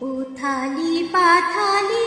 উথালি পাথালি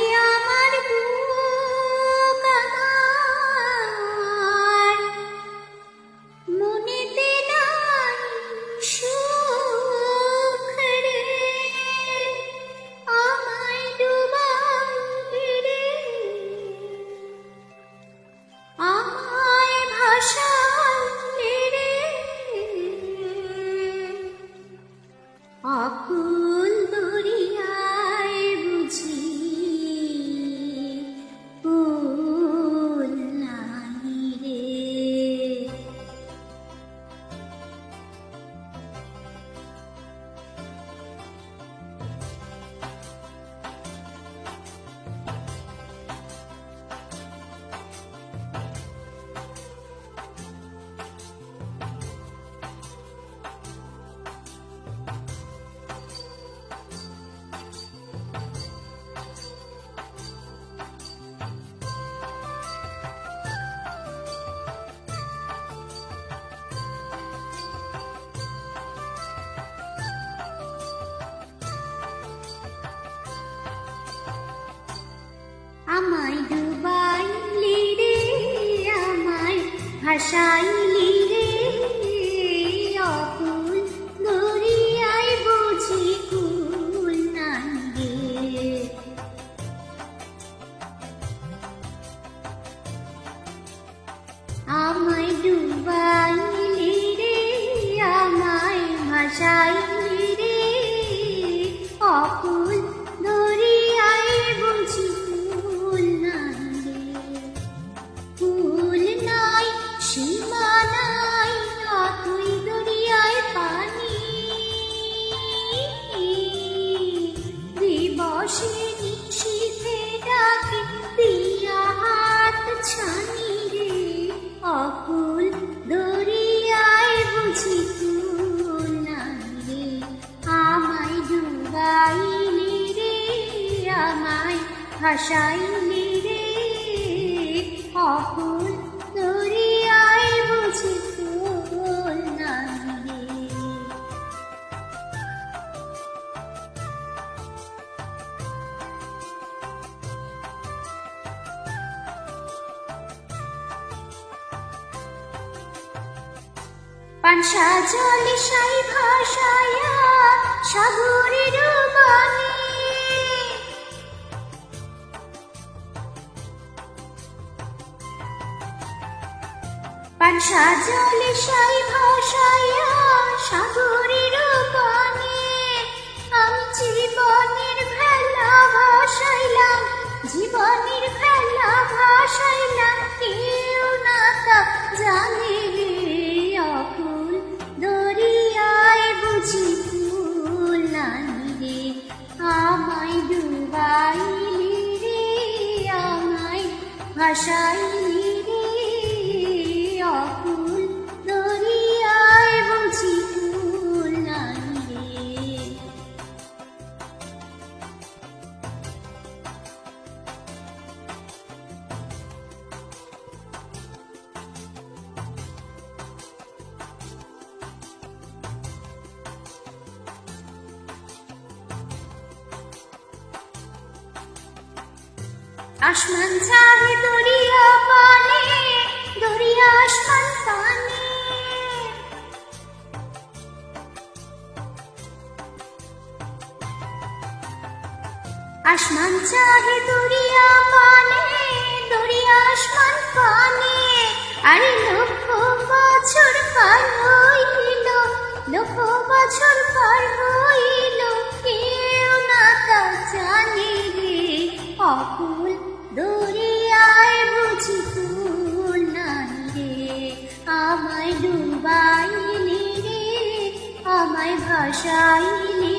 ভাসাইলি নাই আমায় ডুবাইলি রে আমায় ভাসাইলি ভাসাইলি রে অকুল দরিয়ায় বুঝি কুল নাই রে পানসা জলে সাই সাগরের বাণী পানসা জলে সাই ভাসায়া সাগরের বাণী। আমি জীবনের ভেলা ভাসাইলাম, জীবনের ভেলা ভাসাইলাম। কেউ না তা জানে অকুল দরিয়ায় বুঝি ফুল নাই রে। আমায় ডুবাইলি রে, আমায় ভাসাইলি আসমান চাহে দরিয়া পানে, দরিয়া আসমান পানে আসমান চাহে দরিয়া পানে, দরিয়া আসমান পানে আরে লক্ষ বছর পার হইল, লক্ষ বছর পার হইল। ভাসাইলি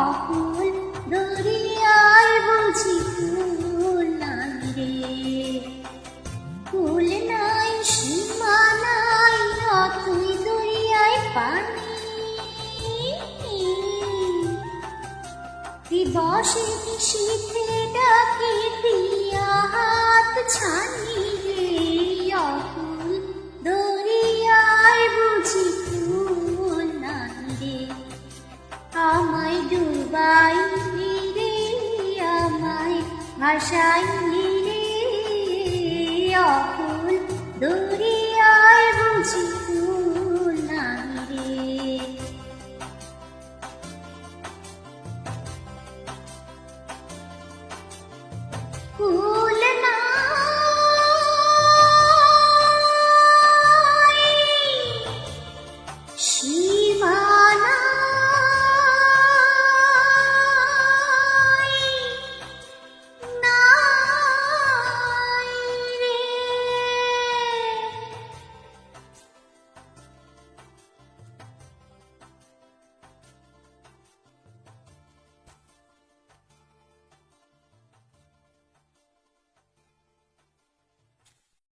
অকুল দরিয়ায় বুঝি কুল নাই কুল নাই, সীমা নাই অতুই দরিয়ায় পানি। দিবসে নিশীথে ডাকে দিয়া হাত ছানি ভাষাইনি রে অকুল দরিয়ায় বুঝি ফুল নাই রে। কুল